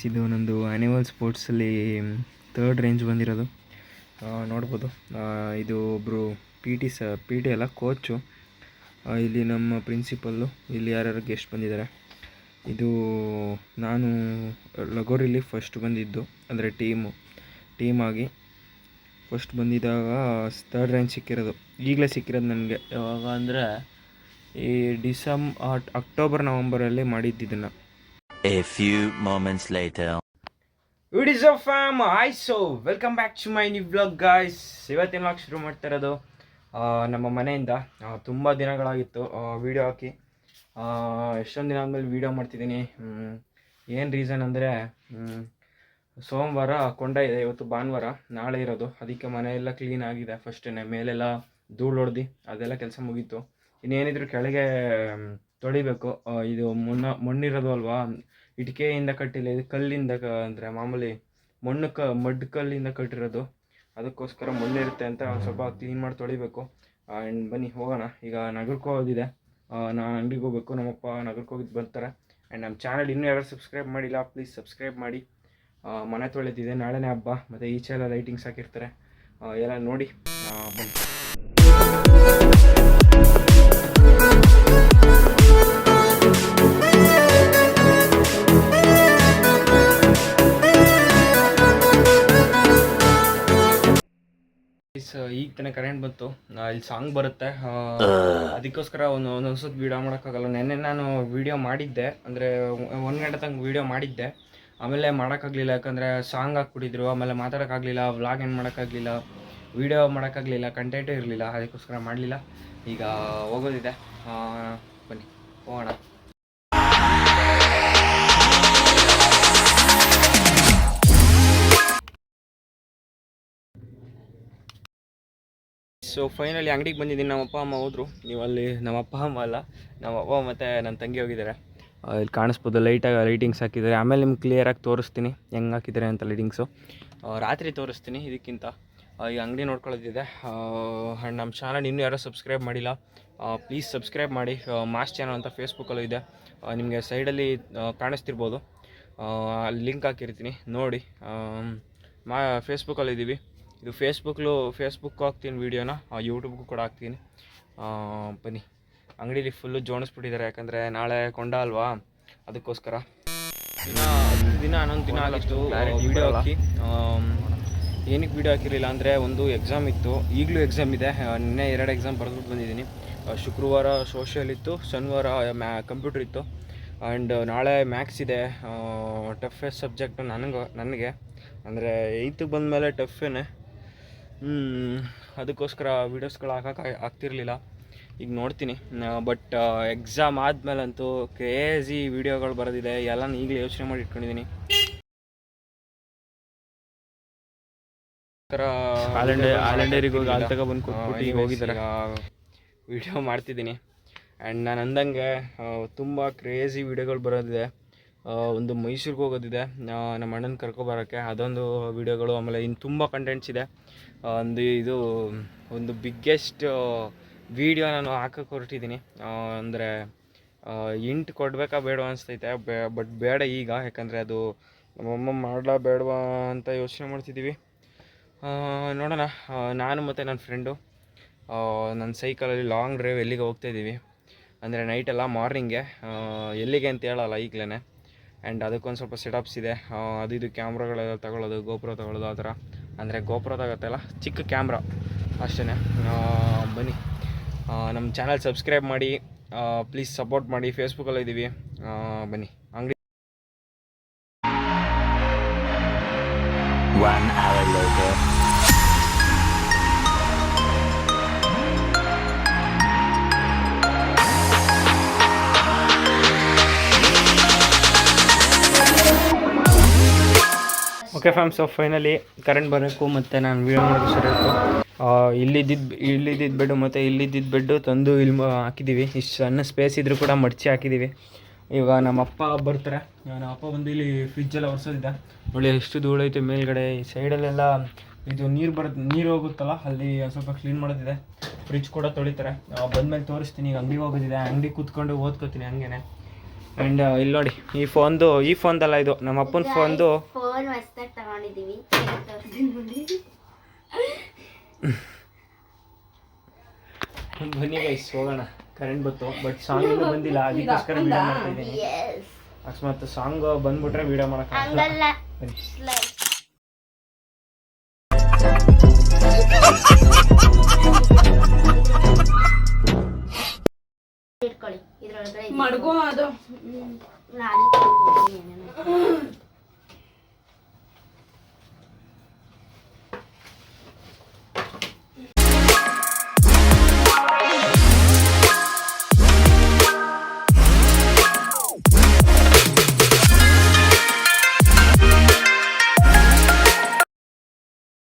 Guys ಇದು ನಂದು animal ಸ್ಪೋರ್ಟ್ಸಲ್ಲಿ ತರ್ಡ್ ರೇಂಜ್ ಬಂದಿರೋದು. ನೋಡ್ಬೋದು. ಇದು ಒಬ್ಬರು ಪಿ ಟಿ ಸ ಪಿ ಟಿ ಅಲ್ಲ ಕೋಚು ಇಲ್ಲಿ ನಮ್ಮ ಪ್ರಿನ್ಸಿಪಲ್ಲು ಇಲ್ಲಿ ಯಾರ್ಯಾರು ಗೆಸ್ಟ್ ಬಂದಿದ್ದಾರೆ. ಇದು ನಾನು ಲಗೋರಿಲಿ ಫಸ್ಟ್ ಬಂದಿದ್ದು, ಅಂದರೆ ಟೀಮು ಟೀಮ್ ಆಗಿ ಫಸ್ಟ್ ಬಂದಿದ್ದಾಗ ತರ್ಡ್ ರ್ಯಾಂಕ್ ಸಿಕ್ಕಿರೋದು. ಈಗಲೇ ಸಿಕ್ಕಿರೋದು ನನಗೆ. ಯಾವಾಗ ಅಂದರೆ ಈ ಡಿಸೆಂಬ್ ಅಕ್ಟೋಬರ್ ನವಂಬರಲ್ಲಿ ಮಾಡಿದ್ದಿದ್ದನ್ನು A few moments later. It is a fam I so welcome back to my new blog guys ಇವತ್ತಿನ ವ್ಲಾಗ್ ಶುರು ಮಾಡ್ತಾ ಇರೋದು ನಮ್ಮ ಮನೆಯಿಂದ ತುಂಬ ದಿನಗಳಾಗಿತ್ತು ವೀಡಿಯೋ ಹಾಕಿ. ಎಷ್ಟೊಂದು ದಿನ ಆದಮೇಲೆ ವೀಡಿಯೋ ಮಾಡ್ತಿದ್ದೀನಿ. ಏನು ರೀಸನ್ ಅಂದರೆ ಸೋಮವಾರ ಕೊಂಡ ಇದೆ, ಇವತ್ತು ಭಾನುವಾರ, ನಾಳೆ ಇರೋದು. ಅದಕ್ಕೆ ಮನೆಯೆಲ್ಲ ಕ್ಲೀನ್ ಆಗಿದೆ ಫಸ್ಟೇ ಮೇಲೆಲ್ಲ ಧೂಳು ಹೊಡೆದು, ಅದೆಲ್ಲ ಕೆಲಸ ಮುಗೀತು. ಇನ್ನೇನಿದ್ರು ಕೆಳಗೆ ತೊಳಿಬೇಕು. ಇದು ಮಣ್ಣ ಮಣ್ಣಿರೋದು ಅಲ್ವಾ? ಇಟ್ಕೆಯಿಂದ ಕಟ್ಟಿಲ್ಲ, ಇದು ಕಲ್ಲಿಂದ ಅಂದರೆ ಮಾಮೂಲಿ ಮಣ್ಣು ಕ ಮಡ್ ಕಲ್ಲಿಂದ ಕಟ್ಟಿರೋದು. ಅದಕ್ಕೋಸ್ಕರ ಮಣ್ಣಿರುತ್ತೆ ಅಂತ ಸ್ವಲ್ಪ ಕ್ಲೀನ್ ಮಾಡಿ ತೊಳಿಬೇಕು. ಆ್ಯಂಡ್ ಬನ್ನಿ, ಹೋಗೋಣ. ಈಗ ನಗರಕ್ಕೆ ಹೋಗೋದಿದೆ. ನಾನು ಅಂಗಡಿಗೆ ಹೋಗ್ಬೇಕು. ನಮ್ಮಪ್ಪ ನಗರಕ್ಕೆ ಹೋಗಿದ್ದು ಬರ್ತಾರೆ ಆ್ಯಂಡ್ ನಮ್ಮ ಚಾನಲ್ ಇನ್ನೂ ಯಾರು ಸಬ್ಸ್ಕ್ರೈಬ್ ಮಾಡಿಲ್ಲ ಪ್ಲೀಸ್ ಸಬ್ಸ್ಕ್ರೈಬ್ ಮಾಡಿ. ಮನೆ ತೊಳೆದಿದೆ. ನಾಳೆನೇ ಹಬ್ಬ. ಮತ್ತು ಈಚೆ ಎಲ್ಲ ಲೈಟಿಂಗ್ಸ್ ಹಾಕಿರ್ತಾರೆ. ಎಲ್ಲ ನೋಡಿ ಬನ್ನಿ. ಈಗ ತಾನೇ ಕರೆಂಟ್ ಬಂತು. ಇಲ್ಲಿ ಸಾಂಗ್ ಬರುತ್ತೆ. ಅದಕ್ಕೋಸ್ಕರ ಒಂದು ಒಂದೊಂದು ಸತಿ ವೀಡಿಯೋ ಮಾಡೋಕ್ಕಾಗಲ್ಲ. ನೆನ್ನೆ ನಾನು ವೀಡಿಯೋ ಮಾಡಿದ್ದೆ. ಅಂದರೆ ಒಂದು ಗಂಟೆ ತನಕ ವೀಡಿಯೋ ಮಾಡಿದ್ದೆ. ಆಮೇಲೆ ಮಾಡೋಕ್ಕಾಗಲಿಲ್ಲ. ಯಾಕಂದರೆ ಸಾಂಗ್ ಹಾಕ್ಬಿಟ್ಟಿದ್ರು. ಆಮೇಲೆ ಮಾತಾಡೋಕ್ಕಾಗಲಿಲ್ಲ. ವ್ಲಾಗ್ ಏನು ಮಾಡೋಕ್ಕಾಗಲಿಲ್ಲ. ವೀಡಿಯೋ ಮಾಡೋಕ್ಕಾಗಲಿಲ್ಲ. ಕಂಟೆಂಟೇ ಇರಲಿಲ್ಲ. ಅದಕ್ಕೋಸ್ಕರ ಮಾಡಲಿಲ್ಲ. ಈಗ ಹೋಗೋದಿದೆ. ಬನ್ನಿ, ಹೋಗೋಣ. ಸೊ ಫೈನಲಿ ಅಂಗಡಿಗೆ ಬಂದಿದ್ದೀನಿ. ನಮ್ಮ ಅಪ್ಪ, ಅಮ್ಮ ಹೋದ್ರು. ನೀವು ಅಲ್ಲಿ ನಮ್ಮ ಅಪ್ಪ, ಅಮ್ಮ ಅಲ್ಲ, ನಮ್ಮ ಅಪ್ಪ ಮತ್ತು ನನ್ನ ತಂಗಿ ಹೋಗಿದ್ದಾರೆ. ಇಲ್ಲಿ ಕಾಣಿಸ್ಬೋದು ಲೈಟಾಗಿ ಲೈಟಿಂಗ್ಸ್ ಹಾಕಿದ್ದಾರೆ. ಆಮೇಲೆ ನಿಮ್ಗೆ ಕ್ಲಿಯರಾಗಿ ತೋರಿಸ್ತೀನಿ. ಹೆಂಗೆ ಹಾಕಿದ್ದಾರೆ ಅಂತ ಲೈಟಿಂಗ್ಸು ರಾತ್ರಿ ತೋರಿಸ್ತೀನಿ ಇದಕ್ಕಿಂತ. ಈ ಅಂಗಡಿ ನೋಡ್ಕೊಳ್ಳೋದಿದೆ. ನಮ್ಮ ಚಾನಲ್ ಇನ್ನೂ ಯಾರೋ ಸಬ್ಸ್ಕ್ರೈಬ್ ಮಾಡಿಲ್ಲ ಪ್ಲೀಸ್ ಸಬ್ಸ್ಕ್ರೈಬ್ ಮಾಡಿ. ಮಾಸ್ ಚಾನಲ್ ಅಂತ ಫೇಸ್ಬುಕ್ಕಲ್ಲೂ ಇದೆ. ನಿಮಗೆ ಸೈಡಲ್ಲಿ ಕಾಣಿಸ್ತಿರ್ಬೋದು. ಲಿಂಕ್ ಹಾಕಿರ್ತೀನಿ. ನೋಡಿ ಮಾ ಫೇಸ್ಬುಕ್ಕಲ್ಲಿ ಇದ್ದೀವಿ ಇದು ಫೇಸ್ಬುಕ್ಲು ಫೇಸ್ಬುಕ್ ಹಾಕ್ತೀನಿ ವೀಡಿಯೋನ ಯೂಟ್ಯೂಬ್ಗೂ ಕೂಡ ಹಾಕ್ತೀನಿ. ಬನ್ನಿ. ಅಂಗಡೀಲಿ ಫುಲ್ಲು ಜೋಡಿಸ್ಬಿಟ್ಟಿದ್ದಾರೆ ಯಾಕಂದರೆ ನಾಳೆ ಕೊಂಡ ಅಲ್ವಾ? ಅದಕ್ಕೋಸ್ಕರ. ದಿನ ಹತ್ತು ದಿನ ಹನ್ನೊಂದು ದಿನ ಆಗಿತ್ತು ವೀಡಿಯೋ ಹಾಕಿ. ಏನಕ್ಕೆ ವೀಡಿಯೋ ಹಾಕಿರಲಿಲ್ಲ ಅಂದರೆ ಒಂದು ಎಕ್ಸಾಮ್ ಇತ್ತು. ಈಗಲೂ ಎಕ್ಸಾಮ್ ಇದೆ. ನಿನ್ನೆ ಎರಡು ಎಕ್ಸಾಮ್ ಬರೆದ್ಬಿಟ್ಟು ಬಂದಿದ್ದೀನಿ. ಶುಕ್ರವಾರ ಸೋಷಿಯಲ್ ಇತ್ತು ಶನಿವಾರ ಮ್ಯಾ ಕಂಪ್ಯೂಟರ್ ಇತ್ತು. ಆ್ಯಂಡ್ ನಾಳೆ ಮ್ಯಾಕ್ಸ್ ಇದೆ. ಟಫೆಸ್ಟ್ ಸಬ್ಜೆಕ್ಟು ನನಗೆ ನನಗೆ. ಅಂದರೆ ಏಯ್ತಿಗೆ ಬಂದಮೇಲೆ ಟಫೇನೆ ಅದಕ್ಕೋಸ್ಕರ ವೀಡಿಯೋಸ್ಗಳು ಹಾಕಕ್ಕೆ ಆಗ್ತಿರ್ಲಿಲ್ಲ. ಈಗ ನೋಡ್ತೀನಿ. ಬಟ್ ಎಕ್ಸಾಮ್ ಆದಮೇಲಂತೂ ಕ್ರೇಜಿ ವೀಡಿಯೋಗಳು ಬರೋದಿದೆ. ಎಲ್ಲ ಈಗಲೇ ಯೋಚನೆ ಮಾಡಿ ಇಟ್ಕೊಂಡಿದ್ದೀನಿ ಹೋಗಿದ್ದಾರೆ. ವಿಡಿಯೋ ಮಾಡ್ತಿದ್ದೀನಿ ಆ್ಯಂಡ್ ನಾನು ಅಂದಂಗೆ ತುಂಬ ಕ್ರೇಜಿ ವೀಡಿಯೋಗಳು ಬರೋದಿದೆ. ಒಂದು ಮೈಸೂರಿಗೆ ಹೋಗೋದಿದೆ. ನಮ್ಮ ಅಣ್ಣನ ಕರ್ಕೊಬರೋಕ್ಕೆ ಅದೊಂದು ವೀಡಿಯೋಗಳು, ಆಮೇಲೆ ಇನ್ನು ತುಂಬ ಕಂಟೆಂಟ್ಸ್ ಇದೆ. ಒಂದು ಇದು, ಒಂದು ಬಿಗ್ಗೆಸ್ಟ್ ವೀಡಿಯೋ ನಾನು ಹಾಕಕ್ಕೆ ಹೊರಟಿದ್ದೀನಿ ಅಂದರೆ ಇಂಟ್ ಕೊಡಬೇಕಾ ಬೇಡವಾ ಅನಿಸ್ತೈತೆ. ಬಟ್ ಬೇಡ ಈಗ, ಯಾಕಂದರೆ ಅದು ನಮ್ಮಮ್ಮ ಮಾಡಲಾ ಬೇಡವಾ ಅಂತ ಯೋಚನೆ ಮಾಡ್ತಿದ್ದೀವಿ ನೋಡೋಣ. ನಾನು ಮತ್ತು ನನ್ನ ಫ್ರೆಂಡು ನನ್ನ ಸೈಕಲಲ್ಲಿ ಲಾಂಗ್ ಡ್ರೈವ್ ಎಲ್ಲಿಗೆ ಹೋಗ್ತಾಯಿದ್ದೀವಿ ಅಂದರೆ ನೈಟೆಲ್ಲ ಮಾರ್ನಿಂಗೆ ಎಲ್ಲಿಗೆ ಅಂತ ಹೇಳಲ್ಲ ಈಗಲೇ ಆ್ಯಂಡ್ ಅದಕ್ಕೊಂದು ಸ್ವಲ್ಪ ಸೆಟಪ್ಸ್ ಇದೆ. ಅದು ಇದು ಕ್ಯಾಮ್ರಾಗಳೆಲ್ಲ ತಗೊಳ್ಳೋದು ಗೋಪುರ ತಗೊಳ್ಳೋದು ಆ ಥರ. ಅಂದರೆ ಗೋಪುರ ತಗತ್ತಲ್ಲ ಚಿಕ್ಕ ಕ್ಯಾಮ್ರಾ ಅಷ್ಟೇ ಬನ್ನಿ. ನಮ್ಮ ಚಾನಲ್ ಸಬ್ಸ್ಕ್ರೈಬ್ ಮಾಡಿ ಪ್ಲೀಸ್ ಸಪೋರ್ಟ್ ಮಾಡಿ. ಫೇಸ್ಬುಕ್ಕಲ್ಲಿ ಇದ್ದೀವಿ ಆ, ಬನ್ನಿ. ಅಂಗಡಿ okay fam so finally current ಬರಬೇಕು ಮತ್ತು ನಾನು ವೀಡಿಯೋ ಮಾಡೋದು ಸರಿ ಇತ್ತು ಇಲ್ಲಿದ್ದಿದ್ದು ಇಲ್ಲಿದ್ದಿದ್ದು ಬೆಡ್ಡು ಮತ್ತು ಇಲ್ಲಿದ್ದಿದ್ದು ಬೆಡ್ಡು ತಂದು ಇಲ್ಲಿ ಹಾಕಿದ್ದೀವಿ ಇಷ್ಟು ಸಣ್ಣ ಸ್ಪೇಸ್ ಇದ್ರೂ ಕೂಡ ಮಡಚಿ ಹಾಕಿದ್ದೀವಿ ಇವಾಗ ನಮ್ಮ ಅಪ್ಪ ಬರ್ತಾರೆ. ನಮ್ಮ ಅಪ್ಪ ಬಂದು ಇಲ್ಲಿ ಫ್ರಿಜ್ಜೆಲ್ಲ ಒರೆಸೋದಿದೆ. ಒಳ್ಳೆ ಎಷ್ಟು ಧೂಳು ಐತೆ ಮೇಲ್ಗಡೆ. ಈ ಸೈಡಲ್ಲೆಲ್ಲ ಇದು ನೀರು ಬರುತ್ತೆ ನೀರು ಹೋಗುತ್ತಲ್ಲ, ಅಲ್ಲಿ ಸ್ವಲ್ಪ ಕ್ಲೀನ್ ಮಾಡೋದಿದೆ. ಫ್ರಿಜ್ ಕೂಡ ತೊಳಿತಾರೆ. ಬಂದಮೇಲೆ ತೋರಿಸ್ತೀನಿ. ಈಗ ಅಂಗಡಿಗೆ ಹೋಗೋದಿದೆ. ಅಂಗಡಿ ಕೂತ್ಕೊಂಡು ಓದ್ಕೋತೀನಿ ಹಂಗೇನೆ. ಆ್ಯಂಡ್ ಇಲ್ಲಿ ನೋಡಿ ಈ ಫೋನ್ದು ಈ ಫೋನ್ದಲ್ಲ ಇದು ನಮ್ಮ ಅಪ್ಪನ ಫೋನ್ದು. ಫೋನ್ ಹೊಸ್ದಾಗಿ ತಗೊಂಡಿದ್ದೀವಿ ಬನ್ನಿ ಗೈಸ್ ಹೋಗೋಣ. ಕರೆಂಟ್ ಬಂತು ಬಟ್ ಸಾಂಗ್ ಇನ್ನೂ ಬಂದಿಲ್ಲ ಅದಕ್ಕೋಸ್ಕರ ವಿಡಿಯೋ ಮಾಡ್ತಾ ಇದ್ದೀನಿ. ಎಸ್ ಅಕಸ್ಮಾತ್ ಸಾಂಗ್ ಬಂದ್ಬಿಟ್ರೆ ವಿಡಿಯೋ ಮಾಡೋಕ್ಕಾಗಲ್ಲ ಹಂಗಲ್ಲ. ಬನ್ನಿ. ಇಟ್ಕೊಳ್ಳಿ ಇದ್ರೊಳಗಡೆ ಮಡ್ಗು ಅದು. ನಾನು.